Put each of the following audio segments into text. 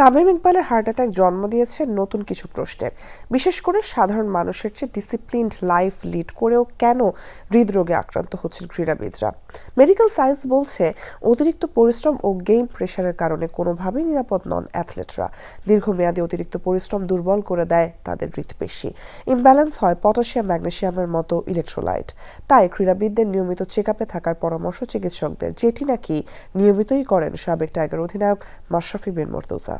তামিম ইকবালের heart attack জন্ম দিয়েছে নতুন কিছু প্রশ্নের। বিশেষ করে সাধারণ মানুষের চেয়ে ডিসিপ্লিনড লাইফ লিড করেও কেন হৃদরোগে আক্রান্ত হচ্ছেন ক্রীড়াবিদরা? মেডিকেল সায়েন্স বলছে, অতিরিক্ত পরিশ্রম ও গেম প্রেশারের কারণে কোনোভাবেই নিরাপদ নন অ্যাথলেটরা দীর্ঘমেয়াদী অতিরিক্ত পরিশ্রম দুর্বল করে দেয় তাদের হৃৎপেশি ইমব্যালেন্স হয় পটাশিয়াম ম্যাগনেসিয়ামের মতো ইলেকট্রোলাইট তাই ক্রীড়াবিদদের নিয়মিত চেক আপে থাকার পরামর্শ চিকিৎসকদের, যেটি নাকি নিয়মিতই করেন সাবেক টাইগার অধিনায়ক মাশরাফি বিন মর্তুজা।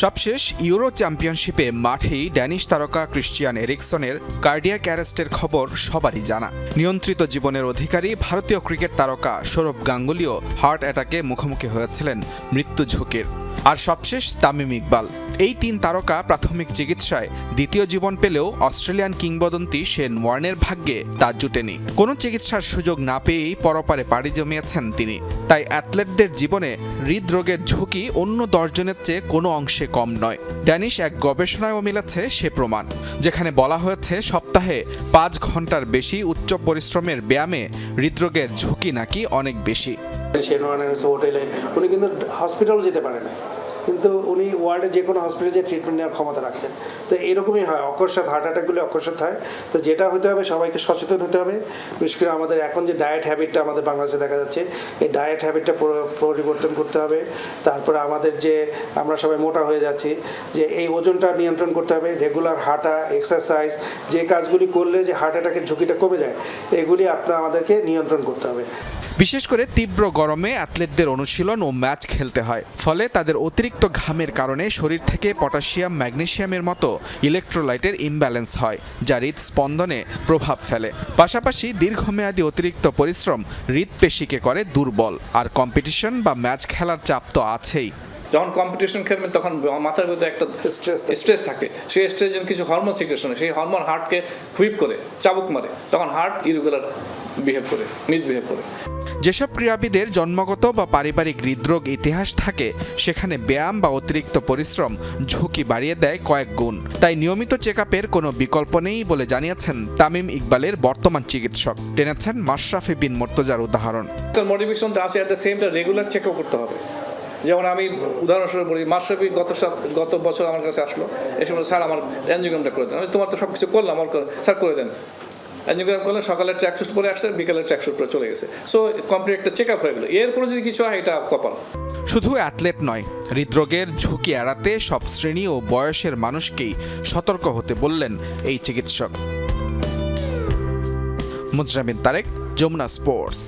সবশেষ ইউরো চ্যাম্পিয়নশিপে মাঠেই ড্যানিশ তারকা ক্রিশ্চিয়ান এরিকসনের কার্ডিয়াক অ্যারেস্টের খবর সবারই জানা। নিয়ন্ত্রিত জীবনের অধিকারী ভারতীয় ক্রিকেট তারকা সৌরভ গাঙ্গুলিও হার্ট অ্যাটাকে মুখোমুখি হয়েছিলেন মৃত্যু ঝুঁকির। আর সবশেষ তামিম ইকবাল। এই তিন তারকা প্রাথমিক চিকিৎসায় দ্বিতীয় জীবন পেলেও অস্ট্রেলিয়ান কিংবদন্তি শেন ওয়ার্নের ভাগ্যে তা জুটেনি। কোনো চিকিৎসার সুযোগ না পেয়েই পরপারে পাড়ি জমিয়েছেন তিনি। তাই অ্যাথলেটদের জীবনে হৃদরোগের ঝুঁকি অন্য দশজনের চেয়ে কোনো অংশে কম নয়। ড্যানিশ এক গবেষণায়ও মিলেছে সে প্রমাণ, যেখানে বলা হয়েছে সপ্তাহে পাঁচ ঘণ্টার বেশি উচ্চ পরিশ্রমের ব্যায়ামে হৃদরোগের ঝুঁকি নাকি অনেক বেশি। হোটেলে উনি কিন্তু হসপিটালও যেতে পারে না কিন্তু উনি ওয়ার্ল্ডে যে কোনো হসপিটালে যে ট্রিটমেন্ট নেওয়ার ক্ষমতা রাখতেন। তো এরকমই হয় অকস্মাত হার্ট অ্যাটাকগুলি অকস্মাত হয়। তো যেটা হতে হবে, সবাইকে সচেতন হতে হবে। বিশেষ করে আমাদের এখন যে ডায়েট হ্যাবিটটা আমাদের বাংলাদেশে দেখা যাচ্ছে, এই ডায়েট হ্যাবিটটা পরিবর্তন করতে হবে। তারপরে আমাদের যে আমরা সবাই মোটা হয়ে যাচ্ছি, যে এই ওজনটা নিয়ন্ত্রণ করতে হবে। রেগুলার হাঁটা এক্সারসাইজ যে কাজগুলি করলে যে হার্ট অ্যাটাকের ঝুঁকিটা কমে যায়, এগুলি আপনার আমাদেরকে নিয়ন্ত্রণ করতে হবে। বিশেষ করে তীব্র গরমে অ্যাথলেটদের অনুশীলন ও ম্যাচ খেলতে হয়। ফলে তাদের অতিরিক্ত ঘামের কারণে শরীর থেকে পটাশিয়াম ম্যাগনেশিয়ামের মতো ইলেকট্রোলাইটের ইমব্যালেন্স হয় যা হৃদস্পন্দনে প্রভাব ফেলে। পাশাপাশি দীর্ঘমেয়াদী অতিরিক্ত পরিশ্রম হৃদপেশিকে করে দুর্বল আর কম্পিটিশন বা ম্যাচ খেলার চাপ তো আছেই। যখন কম্পিটিশন খেলবেন তখন মাথার মধ্যে একটা। স্ট্রেস থাকে। সেই স্ট্রেসের কিছু হরমোন সিক্রেশন সেই হরমোন হার্টকে হুইপ করে চাবুক মারে। তখন হার্ট ইরেগুলার বিহেভ করে মিসবিহেভ করে। যেসব ক্রীড়াবিদের জন্মগত বা পারিবারিক হৃদরোগ ইতিহাস থাকে সেখানে ব্যায়াম বা অতিরিক্ত পরিশ্রম ঝুঁকি বাড়িয়ে দেয় কয়েক গুণ। তাই নিয়মিত চেক আপের কোনো বিকল্প নেই বলে জানিয়েছেন তামিম ইকবালের বর্তমান চিকিৎসক। টেনেছেন মাশরাফি বিন মর্তজার উদাহরণ। মোটিভেশনটা আছে at the same time regular করতে হবে। যেমন আমি উদাহরণস্বরূপ বলি মাসরফি গত গত বছর আমার কাছে আসলো এসে বলে স্যার আমার অ্যানজিওগ্রামটা করে দেন। আমি, তোমার তো সব কিছু করলাম আমার স্যার করে দেন। অ্যানজিওগ্রাম করলে সকালে ট্র্যাক শুট পরে আসছে বিকালে ট্র্যাক শুট পরে চলে গেছে। সো কমপ্লিট একটা চেক আপ হয়ে গেলো। এরপরে যদি কিছু হয়, এটা কপাল। শুধু অ্যাথলেট নয়, হৃদরোগের ঝুঁকি এড়াতে সব শ্রেণি ও বয়সের মানুষকেই সতর্ক হতে বললেন এই চিকিৎসক। মুজরামিন তারেক, যমুনা স্পোর্টস